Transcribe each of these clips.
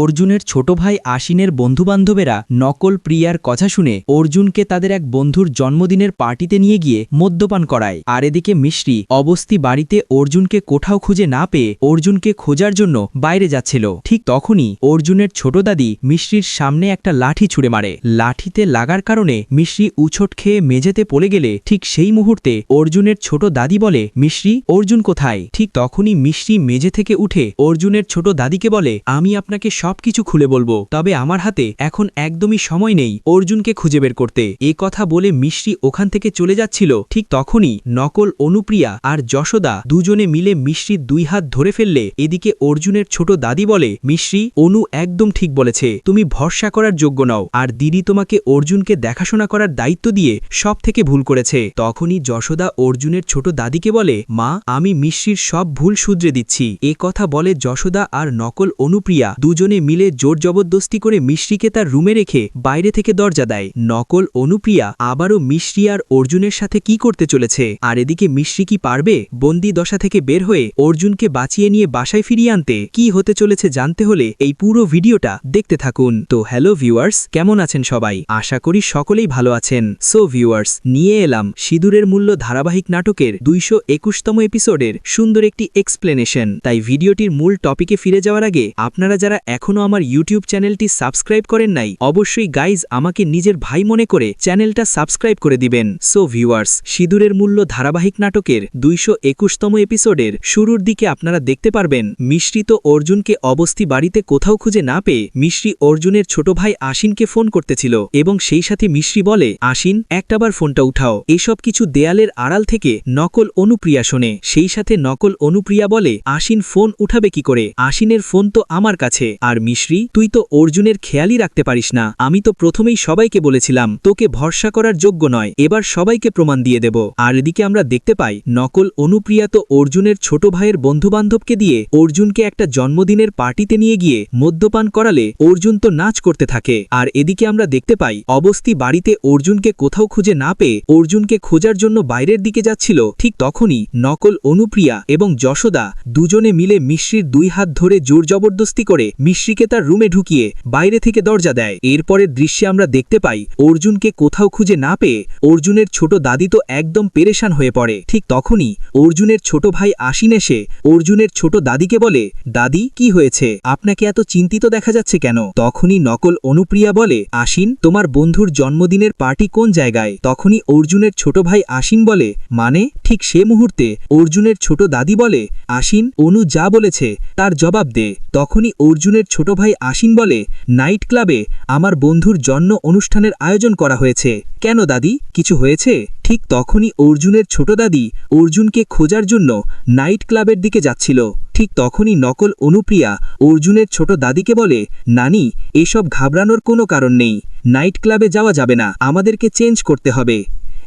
অর্জুনের ছোট ভাই আশিনের বন্ধুবান্ধবেরা নকল প্রিয়ার কথা শুনে অর্জুনকে তাদের এক বন্ধুর জন্মদিনের পার্টিতে নিয়ে গিয়ে মদ্যপান করায়। আর এদিকে মিশ্রি অবস্থি বাড়িতে অর্জুনকে কোথাও খুঁজে না পেয়ে অর্জুনকে খোঁজার জন্য বাইরে যাচ্ছিল। ঠিক তখনই অর্জুনের ছোট দাদি মিশ্রির সামনে একটা লাঠি ছুড়ে মারে। লাঠিতে লাগার কারণে মিশ্রি উছট খেয়ে মেঝেতে পড়ে গেলে ঠিক সেই মুহূর্তে অর্জুনের ছোট দাদি বলে, মিশ্রি, অর্জুন কোথায়? ঠিক তখনই মিশ্রি মেঝে থেকে উঠে অর্জুনের ছোট দাদিকে বলে, আমি আপনাকে সবকিছু খুলে বলব। তবে আমার হাতে এখন একদমই সময় নেই অর্জুনকে খুঁজে বের করতে। এ কথা বলে মিশ্রি ওখান থেকে চলে যাচ্ছিল। ঠিক তখনই নকল, অনুপ্রিয়া আর যশোদা দুজনে মিলে মিশ্রির দুই হাত ধরে ফেললে এদিকে অর্জুনের ছোট দাদি বলে মিশ্রি অনু একদম ঠিক বলেছে। তুমি ভরসা করার যোগ্য নও। আর দিদি তোমাকে অর্জুনকে দেখাশোনা করার দায়িত্ব দিয়ে সব থেকে ভুল করেছে। তখনই যশোদা অর্জুনের ছোট দাদিকে বলে, মা, আমি মিশ্রির সব ভুল শুধরে দিচ্ছি। এ কথা বলে যশোদা আর নকল, অনুপ্রিয়া দুজনে মিলে জোর জবরদস্তি করে মিশ্রিকে তার রুমে রেখে বাইরে থেকে দরজা দেয়। নকল অনুপ্রিয়া আবারও মিশ্রি আর অর্জুনের সাথে কি করতে চলেছে? আর এদিকে মিশ্রি কি পারবে? বন্দি দশা থেকে বের হয়ে অর্জুনকে বাঁচিয়ে নিয়ে বাসায় ফিরিয়ে আনতে কি হতে চলেছে জানতে হলে এই পুরো ভিডিওটা দেখতে থাকুন। তো হ্যালো ভিউয়ার্স, কেমন আছেন সবাই? আশা করি সকলেই ভালো আছেন। সো ভিউয়ার্স, নিয়ে এলাম সিঁদুরের মূল্য ধারাবাহিক নাটকের দুইশো একুশতম এপিসোডের সুন্দর একটি এক্সপ্লেনেশন। তাই ভিডিওটির মূল টপিকে ফিরে যাওয়ার আগে আপনারা যারা এখনও আমার ইউটিউব চ্যানেলটি সাবস্ক্রাইব করেন নাই, অবশ্যই গাইজ আমাকে নিজের ভাই মনে করে চ্যানেলটা সাবস্ক্রাইব করে দিবেন। সো ভিউয়ার্স সিঁদুরের মূল্য ধারাবাহিক নাটকের দুইশো একুশতম এপিসোডের শুরুর দিকে আপনারা দেখতে পারবেন, মিশ্রিত অর্জুনকে অবস্থি বাড়িতে কোথাও খুঁজে না পেয়ে মিশ্রি অর্জুনের ছোট ভাই আশিনকে ফোন করতেছিল এবং সেই সাথে মিশ্রি বলে, আশিন একটাবার ফোনটা উঠাও। এসব কিছু দেয়ালের আড়াল থেকে নকল অনুপ্রিয়া শোনে, সেই সাথে নকল অনুপ্রিয়া বলে, আশিন ফোন উঠাবে কি করে? আশিনের ফোন তো আমার কাছে। আর মিশ্রি, তুই তো অর্জুনের খেয়ালই রাখতে পারিস না। আমি তো প্রথমেই সবাইকে বলেছিলাম, তোকে ভরসা করার যোগ্য নয়। এবার সবাইকে প্রমাণ দিয়ে দেব। আর এদিকে আমরা দেখতে পাই, নকল অনুপ্রিয়া তো অর্জুনের ছোট ভাইয়ের বন্ধুবান্ধবকে দিয়ে অর্জুনকে একটা জন্মদিনের পার্টিতে নিয়ে গিয়ে মদ্যপান করালে অর্জুন তো নাচ করতে থাকে। আর এদিকে আমরা দেখতে পাই, অবস্থি বাড়িতে অর্জুনকে কোথাও খুঁজে না পেয়ে অর্জুনকে খোঁজার জন্য বাইরের দিকে যাচ্ছিল। ঠিক তখনই নকল অনুপ্রিয়া এবং যশোদা দুজনে মিলে মিশ্রির দুই হাত ধরে জোর জবরদস্তি করে মিশ্রিকে তার রুমে ঢুকিয়ে বাইরে থেকে দরজা দেয়। এরপরের দৃশ্যে আমরা দেখতে পাই, অর্জুনকে কোথাও খুঁজে না পেয়ে অর্জুনের ছোট দাদি তো একদম পেরেশান হয়ে পড়ে। ঠিক তখনই অর্জুনের ছোট ভাই আশিন এসে অর্জুনের ছোট দাদিকে বলে, দাদি, কি হয়েছে? আপনাকে এত চিন্তিত দেখা যাচ্ছে কেন? তখনই নকল অনুপ্রিয়া বলে আশিন তোমার বন্ধুর জন্মদিনের পার্টি কোন জায়গায়? তখনই অর্জুনের ছোট ভাই আশিন বলে মানে? ঠিক সে মুহূর্তে? অর্জুনের ছোট দাদি বলে আশিন অনু যা বলেছে তার জবাব দে। তখনই অর্জুনের ছোট ভাই আসিন বলে, নাইট ক্লাবে আমার বন্ধুর জন্ম অনুষ্ঠানের আয়োজন করা হয়েছে। কেন দাদি? কিছু হয়েছে? ঠিক তখনই অর্জুনের ছোট দাদি অর্জুনকে খোঁজার জন্য নাইট ক্লাবের দিকে যাচ্ছিল। ঠিক তখনই নকল অনুপ্রিয়া অর্জুনের ছোট দাদিকে বলে, নানি, এসব ঘাবড়ানোর কোনো কারণ নেই। নাইট ক্লাবে যাওয়া যাবে না। আমাদেরকে চেঞ্জ করতে হবে।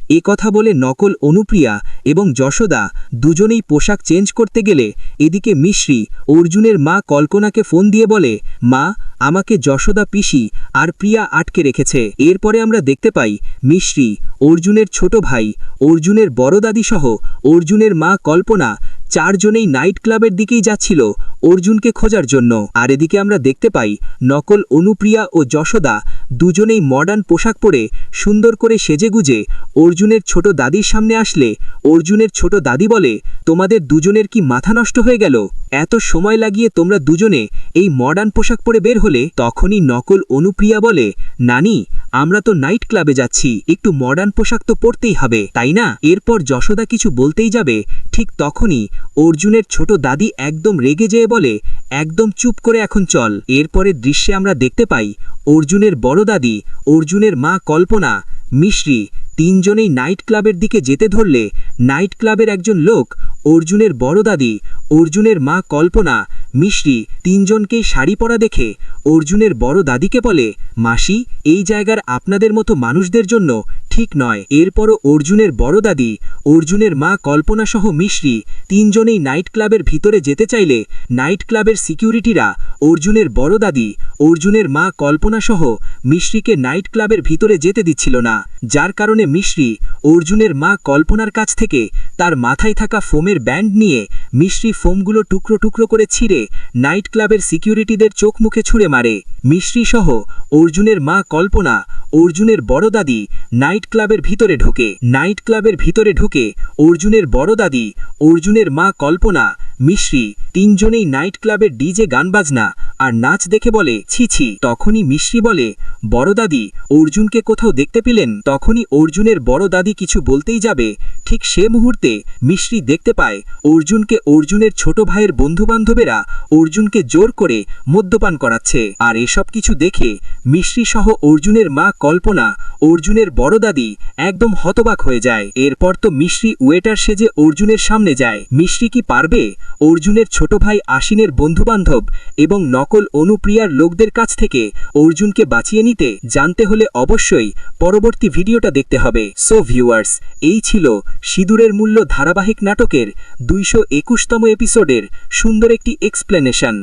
এ কথা বলে নকল অনুপ্রিয়া এবং যশোদা দুজনেই পোশাক চেঞ্জ করতে গেলে এদিকে মিশ্রি অর্জুনের মা কল্পনাকে ফোন দিয়ে বলে, মা, আমাকে যশোদা পিসি আর প্রিয়া আটকে রেখেছে। এরপরে আমরা দেখতে পাই মিশ্রি, অর্জুনের ছোট ভাই, অর্জুনের বড় দাদি সহ অর্জুনের মা কল্পনা চারজনেই নাইট ক্লাবের দিকেই যাচ্ছিল অর্জুনকে খোঁজার জন্য। আর এদিকে আমরা দেখতে পাই নকল অনুপ্রিয়া ও যশোদা দুজনেই মডার্ন পোশাক পরে সুন্দর করে সেজেগুজে অর্জুনের ছোট দাদির সামনে আসলে, অর্জুনের ছোট দাদি বলে, তোমাদের দুজনের কি মাথা নষ্ট হয়ে গেল? এত সময় লাগিয়ে তোমরা দুজনে এই মডার্ন পোশাক পরে বের হলে তখনই নকল অনুপ্রিয়া বলে, নানি আমরা তো নাইট ক্লাবে যাচ্ছি, একটু মডার্ন পোশাক তো পরতেই হবে, তাই না? এরপর যশোদা কিছু বলতেই যাবে, ঠিক তখনই অর্জুনের ছোট দাদি একদম রেগে যেয়ে বলে, একদম চুপ করে এখন চল। এরপরের দৃশ্যে আমরা দেখতে পাই, অর্জুনের বড় দাদি, অর্জুনের মা কল্পনা, মিশ্রি, তিনজনেই নাইট ক্লাবের দিকে যেতে ধরলে, নাইট ক্লাবের একজন লোক অর্জুনের বড় দাদি, অর্জুনের মা কল্পনা মিশ্রি তিনজনকেই শাড়ি পরা দেখে অর্জুনের বড় দাদিকে বলে, মাসি, এই জায়গার আপনাদের মতো মানুষদের জন্য ঠিক নয়। এরপরও অর্জুনের বড় দাদি, অর্জুনের মা কল্পনা সহ মিশ্রি তিনজনেই নাইট ক্লাবের ভিতরে যেতে চাইলে নাইট ক্লাবের সিকিউরিটিরা অর্জুনের বড় দাদি, অর্জুনের মা কল্পনা সহ মিশ্রিকে নাইট ক্লাবের ভিতরে যেতে দিচ্ছিল না। যার কারণে মিশ্রি অর্জুনের মা কল্পনার কাছ থেকে তার মাথায় থাকা ফোমের ব্যান্ড নিয়ে মিশ্রি ফোমগুলো টুকরো টুকরো করে ছিঁড়ে নাইট ক্লাবের সিকিউরিটিদের চোখ মুখে ছুঁড়ে মারে। মিশ্রি সহ অর্জুনের মা কল্পনা, অর্জুনের বড় দাদি নাইট ক্লাবের ভিতরে ঢোকে। নাইট ক্লাবের ভিতরে ঢুকে অর্জুনের বড় দাদি, অর্জুনের মা কল্পনা মিশ্রি তিনজনেই নাইট ক্লাবের ডিজে গান বাজনা আর নাচ দেখে বলে, ছি ছি। তখনই মিশ্রি বলে, বড় দাদি, অর্জুনকে কোথাও দেখতে পেলেন? তখনই অর্জুনের বড় দাদি কিছু বলতেই যাবে। ঠিক সে মুহূর্তে মিশ্রি দেখতে পায়, অর্জুনকে অর্জুনের ছোট ভাইয়ের বন্ধুবান্ধবেরা অর্জুনকে জোর করে মদ্যপান করাচ্ছে। আর এসব কিছু দেখে মিশ্রি সহ অর্জুনের মা কল্পনা, অর্জুনের বড় দাদি, একদম হতবাক হয়ে যায়। এরপর তো মিশ্রি ওয়েটার সেজে অর্জুনের সামনে যায়। মিশ্রি কি পারবে? অর্জুনের ছোট ভাই আশিনের বন্ধুবান্ধব এবং নকল অনুপ্রিয়ার লোকদের কাছ থেকে অর্জুনকে বাঁচিয়ে নিতে জানতে হলে অবশ্যই পরবর্তী ভিডিওটা দেখতে হবে। সো ভিউয়ার্স এই ছিল সিঁদুরের মূল্য ধারাবাহিক নাটকের দুইশো একুশতম এপিসোডের সুন্দর একটি এক্সপ্লেনেশন